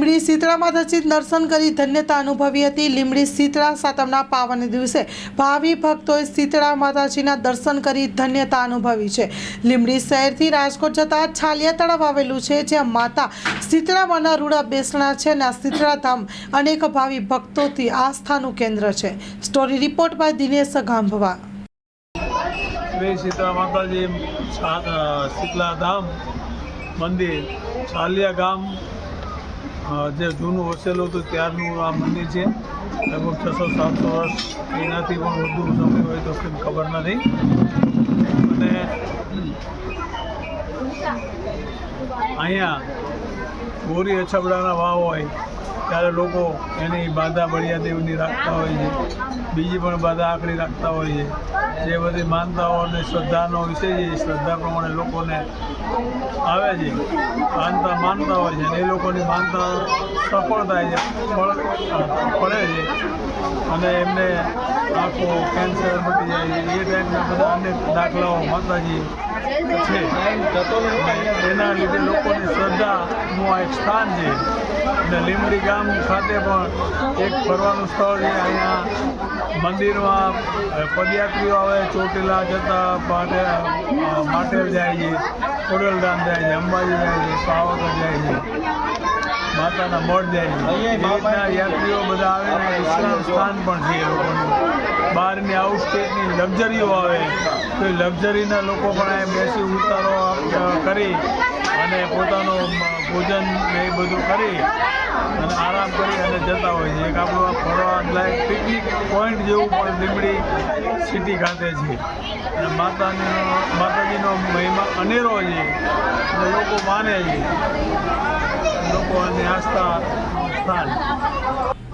લીમડી શીતળા માતાજી દર્શન કરી ધન્યતા અનુભવી હતી. લીમડી શીતળા સાતમના પાવન દિવસે ભાવિ ભક્તોએ શીતળા માતાજીના દર્શન કરી ધન્યતા અનુભવી છે. લીમડી શહેરથી રાજકોટ જતા છાલિયા તળાવ આવેલું છે, જ્યાં માતા શીતળામાના રૂડા બેસણા છે અને આ શીતળા ધામ અનેક ભાવિ ભક્તોથી આસ્થાનું કેન્દ્ર છે. Story report by Dinesh Gambhava. Shri Sita માતાજી સા- શીતલા ધામ મંદિર, છાલિયા ગામ જે જૂનું વસેલું હતું ત્યારનું આ મંદિર છે. લગભગ છસો સાતસો વર્ષ એનાથી પણ વધુ સમય હોય તો કંઈ ખબર નથી. અને અહીંયા ગોરી અછબડાના વાવ હોય. ત્યારે લોકો એની બાધા બળિયા દેવની રાખતા હોય છે. બીજી પણ બાધા આકડી રાખતા હોય છે. જે બધી માનતાઓ અને શ્રદ્ધાનો વિષય છે શ્રદ્ધા પ્રમાણે લોકોને આવે છે. માનતા માનતા હોય છે અને એ લોકોની માનતા સફળ થાય છે પડે છે. અને એમને આંખો કેન્સર મટી જાય છે. એ ટાઈપના બધા અનેક દાખલાઓ માતાજી છે. એના લીધે લોકોની એક સ્થાન છે. અને લીમડી ગામ ખાતે પણ એક ફરવાનું સ્થળ છે. અહીંયા મંદિરમાં પદયાત્રીઓ આવે, ચોટીલા જતા માટે માટેલ જાય છે. ખોડલધામ જાય છે, અંબાજી જાય છે, પાવાગઢ જાય છે. માતાના મઠ જાય છે. યાત્રીઓ બધા આવે ને વિશ્રામ સ્થાન પણ છે એ લોકોનું. બહારની આઉટ લક્ઝરીઓ આવે. તો એ લક્ઝરીના લોકો પણ બેસી ઉતારો કરી અને પોતાનું અ, ભોજન ને એ બધું કરી અને આરામ કરી અને જતા હોય છે. એક આપણું ફરવા લાયક પિકનિક પોઈન્ટ જેવું પણ લીમડી સિટી ખાતે છે. અને માતાનો માતાજીનો મહિમા અનેરો છે. અને લોકો માને છે. લોકોની આસ્થા સ્થાન.